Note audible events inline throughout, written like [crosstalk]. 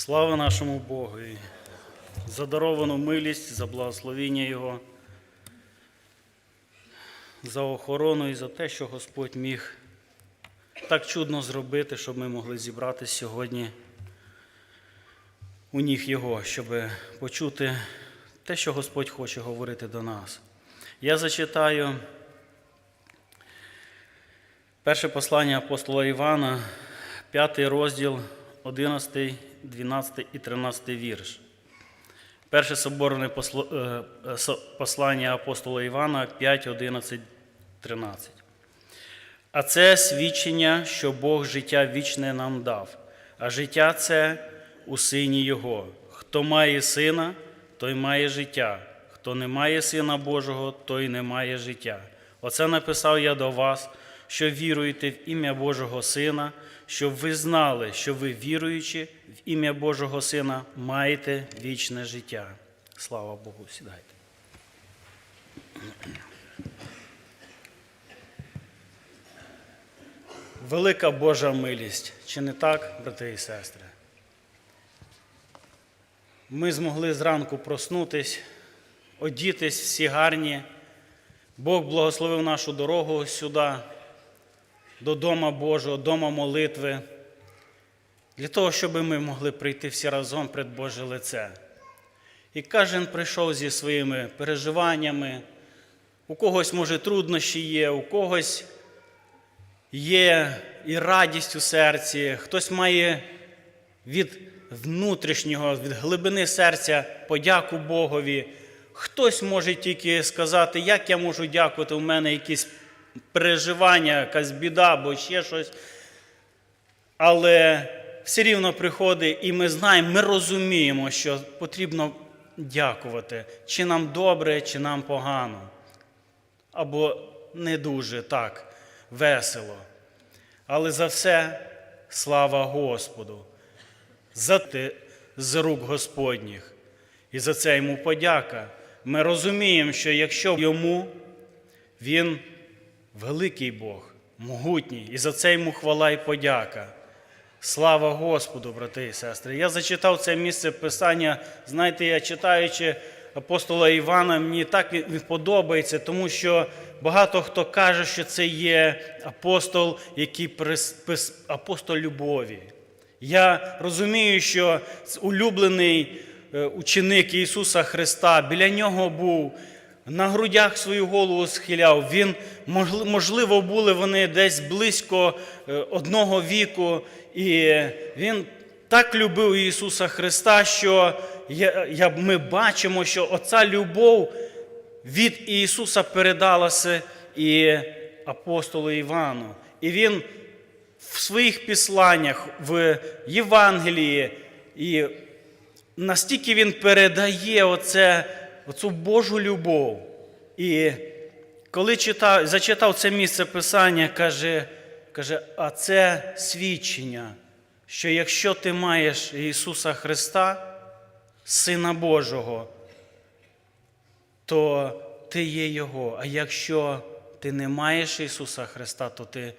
Слава нашому Богу! За даровану милість, за благословіння Його, за охорону і за те, що Господь міг так чудно зробити, щоб ми могли зібратися сьогодні у ніг Його, щоб почути те, що Господь хоче говорити до нас. Я зачитаю перше послання апостола Івана, п'ятий розділ, 11, 12 і 13 вірш. Перше соборне е, послання апостола Івана 5, 11, 13. А це свідчення, що Бог життя вічне нам дав, а життя це у Сині Його. Хто має сина, той має життя. Хто не має Сина Божого, той не має життя. Оце написав я до вас, що віруєте в ім'я Божого Сина, щоб ви знали, що ви, віруючи в ім'я Божого Сина, маєте вічне життя. Слава Богу, сідайте. Велика Божа милість. Чи не так, брати і сестри? Ми змогли зранку проснутись, одітись всі гарні. Бог благословив нашу дорогу сюди, до Дома Божого, дома молитви, для того, щоб ми могли прийти всі разом пред Боже лице. І кожен прийшов зі своїми переживаннями. У когось, може, труднощі є, у когось є і радість у серці, хтось має від внутрішнього, від глибини серця подяку Богові. Хтось може тільки сказати, як я можу дякувати, у мене якісь переживання, якась біда або ще щось. Але все рівно приходить, і ми знаємо, ми розуміємо, що потрібно дякувати, чи нам добре, чи нам погано, або не дуже так весело. Але за все слава Господу, за те з рук Господніх. І за це йому подяка. Ми розуміємо, що якщо йому він великий Бог, могутній, і за це йому хвала і подяка. Слава Господу, брати і сестри. Я зачитав це місце Писання. Знаєте, я читаючи апостола Івана, мені так подобається, тому що багато хто каже, що це є апостол, який прис- апостол любові. Я розумію, що улюблений е, ученик Ісуса Христа біля нього був. На грудях свою голову схиляв. Він, можливо, були вони десь близько е, одного віку, і він так любив Ісуса Христа, що ми бачимо, що оця любов від Ісуса передалася і апостолу Івану. І він в своїх післаннях, в Євангелії, і настільки він передає оце, оцю Божу любов. І коли читав, зачитав це місце Писання, каже, каже, а це свідчення, що якщо ти маєш Ісуса Христа, Сина Божого, то ти є Його. А якщо ти не маєш Ісуса Христа, то ти,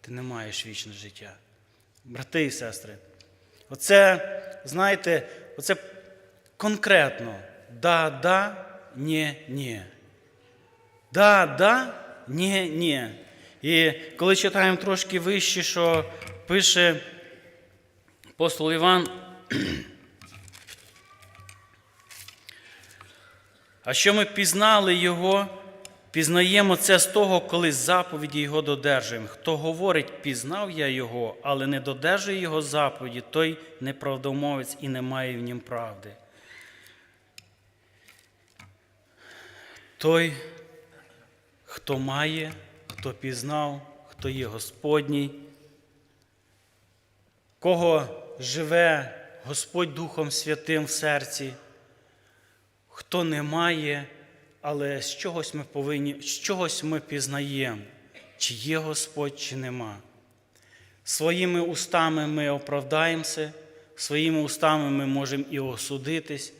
ти не маєш вічне життя. Брати і сестри, оце, знаєте, оце конкретно да, да, ні, ні. Да, да, ні, ні. І коли читаємо трошки вище, що пише апостол Іван. А що ми пізнали Його, пізнаємо це з того, коли заповіді Його додержуємо. Хто говорить, пізнав я Його, але не додержує Його заповіді, той неправдомовець і не має в нім правди. Той, хто має, хто пізнав, хто є Господній, кого живе Господь Духом Святим в серці, хто не має, але з чогось ми повинні, з чогось ми пізнаємо, чи є Господь, чи нема. Своїми устами ми оправдаємося, своїми устами ми можемо і осудитись.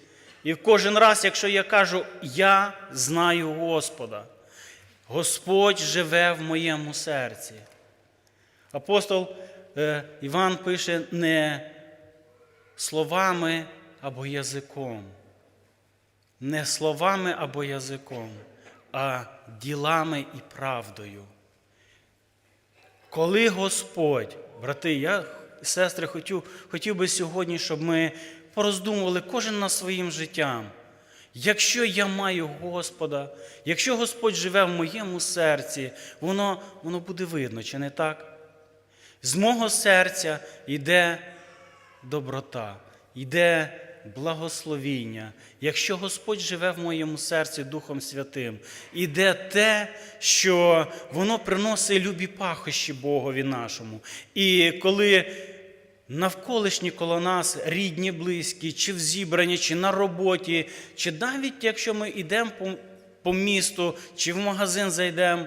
І кожен раз, якщо я кажу, я знаю Господа, Господь живе в моєму серці. Апостол е, Іван пише не словами або язиком. Не словами або язиком, а ділами і правдою. Коли Господь, брати, я, сестри, хотів, хотів би сьогодні, щоб ми пороздумували кожен над своїм життям. Якщо я маю Господа, якщо Господь живе в моєму серці, воно, воно буде видно, чи не так? З мого серця йде доброта, йде благословіння. Якщо Господь живе в моєму серці Духом Святим, іде те, що воно приносить любі пахощі Богові нашому. І коли навколишні коло нас, рідні, близькі, чи в зібранні, чи на роботі, чи навіть якщо ми йдемо по, місту, чи в магазин зайдемо,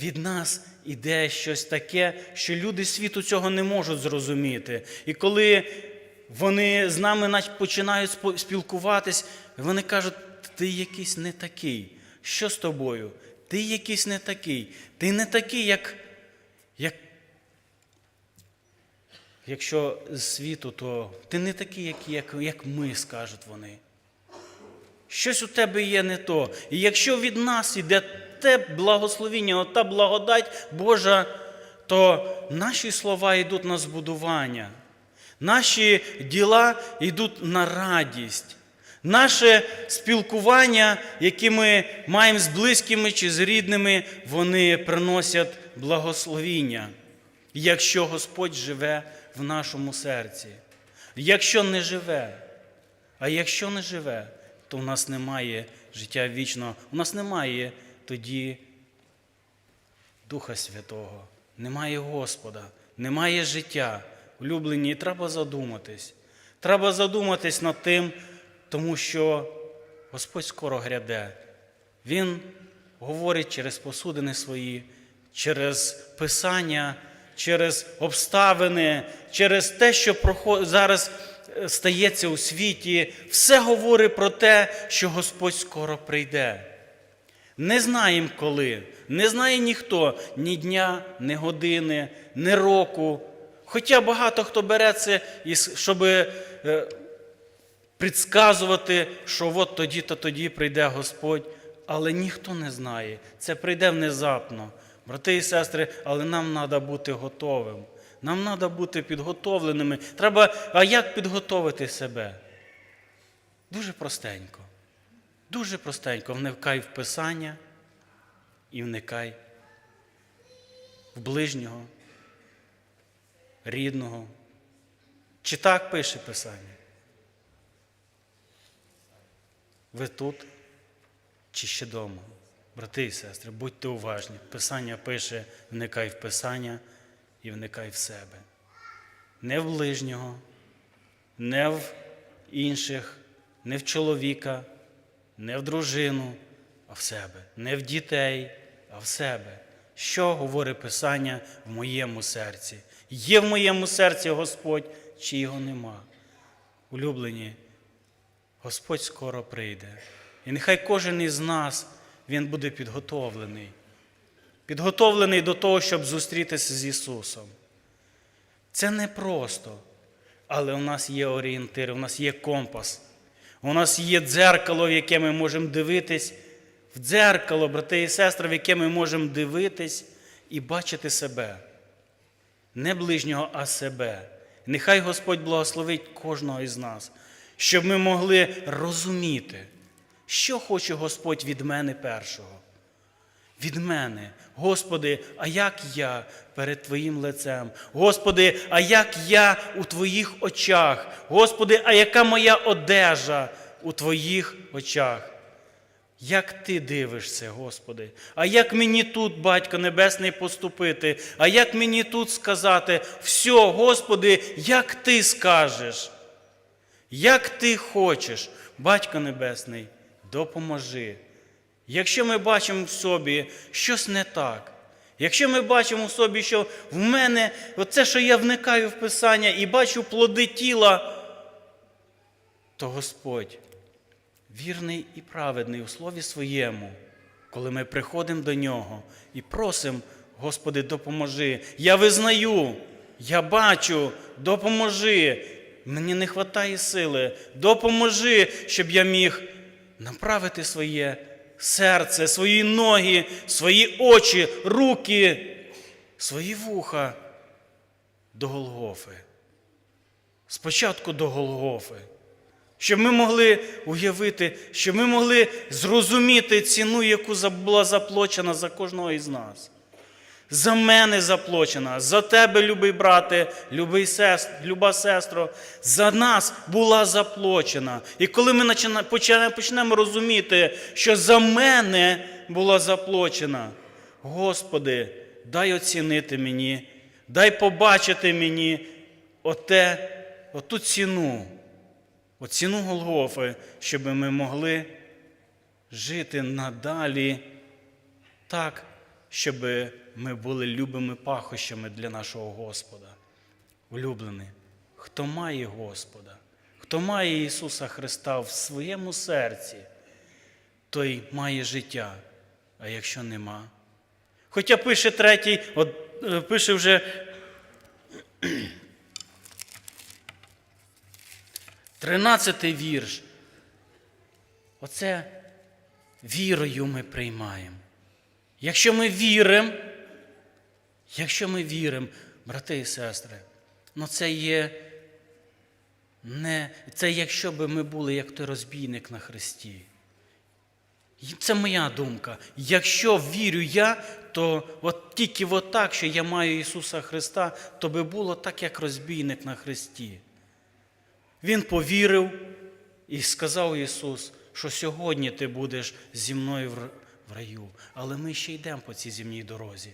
від нас іде щось таке, що люди світу цього не можуть зрозуміти. І коли вони з нами починають спілкуватись, вони кажуть, ти якийсь не такий. Що з тобою? Ти якийсь не такий. Ти не такий, як, як якщо з світу, то ти не такий, як, як, як ми, скажуть вони. Щось у тебе є не то. І якщо від нас іде те благословіння, та благодать Божа, то наші слова йдуть на збудування, наші діла йдуть на радість. Наше спілкування, яке ми маємо з близькими чи з рідними, вони приносять благословіння, якщо Господь живе в нашому серці. Якщо не живе, а якщо не живе, то в нас немає життя вічного, у нас немає тоді Духа Святого, немає Господа, немає життя. Улюблені, і треба задуматись. Треба задуматись над тим, тому що Господь скоро гряде. Він говорить через посудини свої, через Писання, через обставини, через те, що зараз е, стається у світі, все говорить про те, що Господь скоро прийде. Не знаємо коли, не знає ніхто ні дня, ні години, ні року. Хоча багато хто бере це, щоб предсказувати, що от тоді-то тоді прийде Господь, але ніхто не знає. Це прийде внезапно. Брати і сестри, але нам треба бути готовим. Нам треба бути підготовленими. Треба, а як підготовити себе? Дуже простенько. Дуже простенько. Вникай в Писання і вникай в ближнього, рідного. Чи так пише Писання? Ви тут чи ще вдома? Брати і сестри, будьте уважні. Писання пише, вникай в Писання і вникай в себе. Не в ближнього, не в інших, не в чоловіка, не в дружину, а в себе. Не в дітей, а в себе. Що говорить Писання в моєму серці? Є в моєму серці Господь, чи його нема? Улюблені, Господь скоро прийде. І нехай кожен із нас він буде підготовлений. Підготовлений до того, щоб зустрітися з Ісусом. Це не просто, але у нас є орієнтир, у нас є компас. У нас є дзеркало, в яке ми можемо дивитись, в дзеркало, брати і сестри, в яке ми можемо дивитись і бачити себе. Не ближнього, а себе. Нехай Господь благословить кожного із нас, щоб ми могли розуміти, що хоче Господь від мене першого. Від мене, Господи, а як я перед Твоїм лицем? Господи, а як я у Твоїх очах? Господи, а яка моя одежа у Твоїх очах? Як ти дивишся, Господи? А як мені тут, Батько Небесний, поступити? А як мені тут сказати, все, Господи, як ти скажеш? Як ти хочеш, Батько Небесний, допоможи. Якщо ми бачимо в собі щось не так, якщо ми бачимо в собі, що в мене оце, що я вникаю в Писання і бачу плоди тіла, то Господь вірний і праведний у слові своєму, коли ми приходимо до нього і просимо, Господи, допоможи. Я визнаю, я бачу, допоможи. мені не вистачає сили. Допоможи, щоб я міг направити своє серце, свої ноги, свої очі, руки, свої вуха до Голгофи. Спочатку до Голгофи. Щоб ми могли уявити, щоб ми могли зрозуміти ціну, яку була заплачена за кожного із нас. За мене заплачена, за тебе, любий брате, любий сест, люба сестро, за нас була заплачена. І коли ми почнемо розуміти, що за мене була заплачена, Господи, дай оцінити мені, дай побачити мені оте, оту ціну, оціну Голгофи, щоб ми могли жити надалі так, щоб ми були любими пахощами для нашого Господа. Улюблений, хто має Господа, хто має Ісуса Христа в своєму серці, той має життя. А якщо нема. Хоча пише третій, от, е, пише вже [clears throat] тринадцятий вірш. Оце вірою ми приймаємо. Якщо ми віримо, якщо ми віримо, брати і сестри, ну це є не це якщо би ми були як той розбійник на Христі. Це моя думка. Якщо вірю я, то от тільки от так, що я маю Ісуса Христа, то би було так, як розбійник на Христі. Він повірив і сказав Ісус, що сьогодні ти будеш зі мною в раю. Але ми ще йдемо по цій земній дорозі.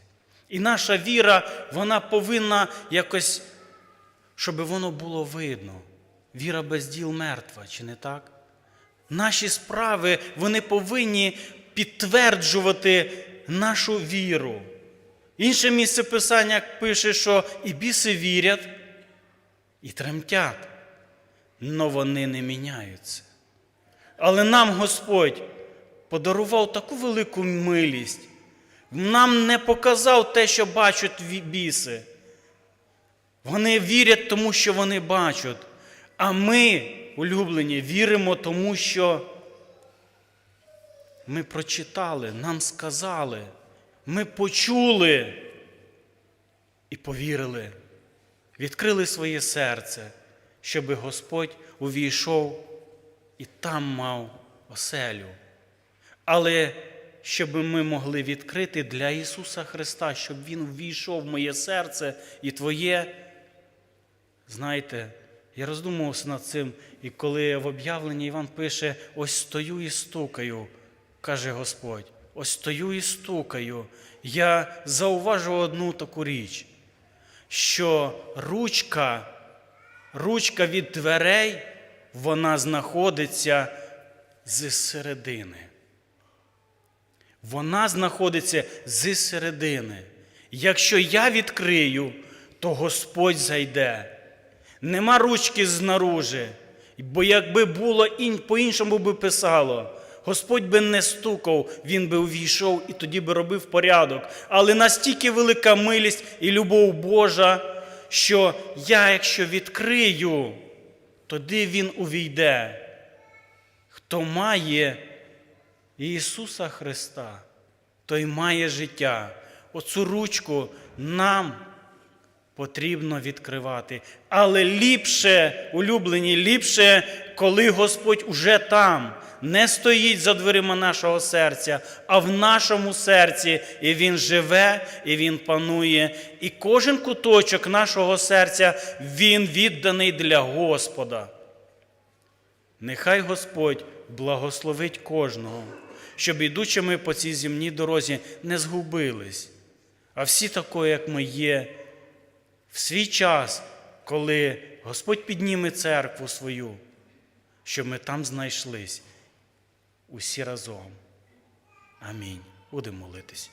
І наша віра, вона повинна якось, щоб воно було видно. Віра без діл мертва, чи не так? Наші справи вони повинні підтверджувати нашу віру. Інше місце Писання пише, що і біси вірять, і тремтять, но вони не міняються. Але нам Господь подарував таку велику милість, нам не показав те, що бачать біси. Вони вірять тому, що вони бачать. А ми, улюблені, віримо тому, що ми прочитали, нам сказали, ми почули і повірили, відкрили своє серце, щоб Господь увійшов і там мав оселю. Але щоб ми могли відкрити для Ісуса Христа, щоб Він ввійшов в моє серце і Твоє. Знаєте, я роздумувався над цим, і коли в об'явленні Іван пише: ось стою і стукаю, каже Господь, ось стою і стукаю. Я зауважив одну таку річ, що ручка, ручка від дверей, вона знаходиться з середини. Вона знаходиться з середини. Якщо я відкрию, то Господь зайде. Нема ручки знаружи. Бо якби було по-іншому би писало, Господь би не стукав, Він би увійшов і тоді би робив порядок. Але настільки велика милість і любов Божа, що я, якщо відкрию, тоді Він увійде. Хто має Ісуса Христа, той має життя. Оцю ручку нам потрібно відкривати. Але ліпше, улюблені, ліпше, коли Господь уже там, не стоїть за дверима нашого серця, а в нашому серці, і Він живе, і Він панує. І кожен куточок нашого серця, Він відданий для Господа. Нехай Господь благословить кожного, щоб ідучи ми по цій земній дорозі не згубились, а всі такої, як ми є, в свій час, коли Господь підніме церкву свою, щоб ми там знайшлись усі разом. Амінь. Будемо молитись.